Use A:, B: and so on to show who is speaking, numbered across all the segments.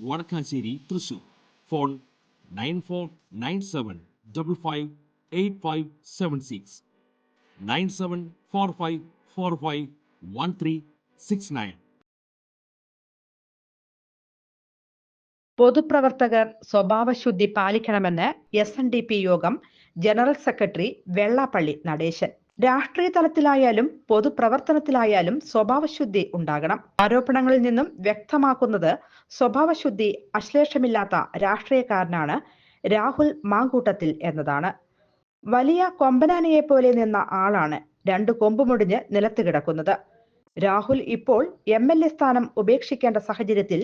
A: Vadakkassery Thrissur. Phone nine four nine seven double five eight five seven six. Nine seven four five four five one three six nine.
B: പൊതുപ്രവർത്തകർ സ്വഭാവശുദ്ധി പാലിക്കണമെന്ന് S N D P യോഗം general secretary Vellappally Natesan. രാഷ്ട്രീയ തലത്തിലായാലും പൊതുപ്രവർത്തനത്തിലായാലും സ്വഭാവശുദ്ധി ഉണ്ടാകണം. ആരോപണങ്ങളിൽ നിന്നും വ്യക്തമാക്കുന്നത് സ്വഭാവശുദ്ധി അശ്ലേഷമില്ലാത്ത രാഷ്ട്രീയക്കാരനാണ് രാഹുൽ മാങ്കൂട്ടത്തിൽ എന്നതാണ്. വലിയ കൊമ്പനാനയെ പോലെ നിന്ന ആളാണ് രണ്ട് കൊമ്പുമൊടിഞ്ഞ് നിലത്ത് കിടക്കുന്നത്. രാഹുൽ ഇപ്പോൾ എം എൽ എ സ്ഥാനം ഉപേക്ഷിക്കേണ്ട സാഹചര്യത്തിൽ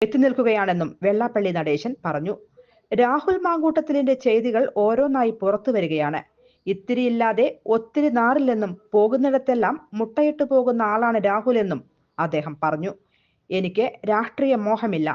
B: എത്തി നിൽക്കുകയാണെന്നും വെള്ളാപ്പള്ളി നടേശൻ പറഞ്ഞു. രാഹുൽ മാങ്കൂട്ടത്തിലിന്റെ ചെയ്തികൾ ഓരോന്നായി പുറത്തു വരികയാണ്. ഇത്തിരിയില്ലാതെ ഒത്തിരി നാറില്ലെന്നും പോകുന്നിടത്തെല്ലാം മുട്ടയിട്ട് പോകുന്ന ആളാണ് രാഹുൽ എന്നും അദ്ദേഹം പറഞ്ഞു. എനിക്ക് രാഷ്ട്രീയ മോഹമില്ല.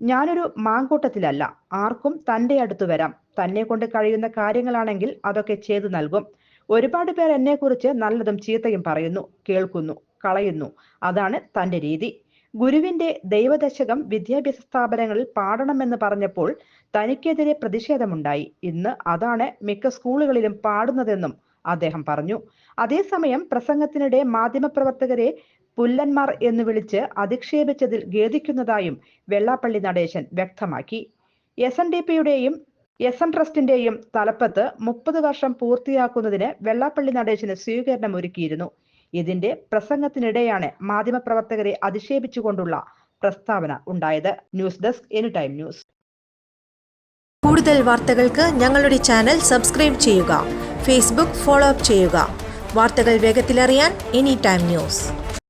B: ഞാനൊരു മാങ്കൂട്ടത്തിലല്ല. ആർക്കും തന്റെ അടുത്ത് വരാം. തന്നെ കൊണ്ട് കഴിയുന്ന കാര്യങ്ങളാണെങ്കിൽ അതൊക്കെ ചെയ്തു നൽകും. ഒരുപാട് പേർ എന്നെക്കുറിച്ച് നല്ലതും ചീത്തയും പറയുന്നു കേൾക്കുന്നു കളയുന്നു. അതാണ് തന്റെ രീതി. ഗുരുവിന്റെ ദൈവദശകം വിദ്യാഭ്യാസ സ്ഥാപനങ്ങളിൽ പാടണമെന്ന് പറഞ്ഞപ്പോൾ തനിക്കെതിരെ പ്രതിഷേധമുണ്ടായി. ഇന്ന് അതാണ് മിക്ക സ്കൂളുകളിലും പാടുന്നതെന്നും അദ്ദേഹം പറഞ്ഞു. അതേസമയം പ്രസംഗത്തിനിടെ മാധ്യമപ്രവർത്തകരെ പുല്ലന്മാർ എന്ന് വിളിച്ച് അധിക്ഷേപിച്ചതിൽ ഖേദിക്കുന്നതായും വെള്ളാപ്പള്ളി നടേശൻ വ്യക്തമാക്കി. എസ് എൻ ഡി പിയുടെയും എസ് എൻ ട്രസ്റ്റിന്റെയും തലപ്പത്ത് മുപ്പത് വർഷം പൂർത്തിയാക്കുന്നതിന് വെള്ളാപ്പള്ളി നടേശന് സ്വീകരണം ഒരുക്കിയിരുന്നു ഇതിന്റെ പ്രസംഗത്തിനിടെയാണ് മാധ്യമപ്രവർത്തകരെ അധിക്ഷേപിച്ചുകൊണ്ടുള്ള പ്രസ്താവന ഉണ്ടായത്. News desk any time news.
C: കൂടുതൽ വാർത്തകൾക്ക് ഞങ്ങളുടെ ചാനൽ സബ്സ്ക്രൈബ് ചെയ്യുക. ഫേസ്ബുക്ക് ഫോളോ അപ്പ് ചെയ്യുക. വാർത്തകൾ വേഗത്തിലറിയാൻ എനി ടൈം ന്യൂസ്.